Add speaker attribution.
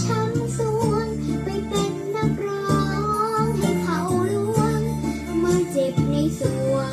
Speaker 1: ช้ำสวงไปเป็นนักร้องให้เขาล้วงมาเจ็บในสวง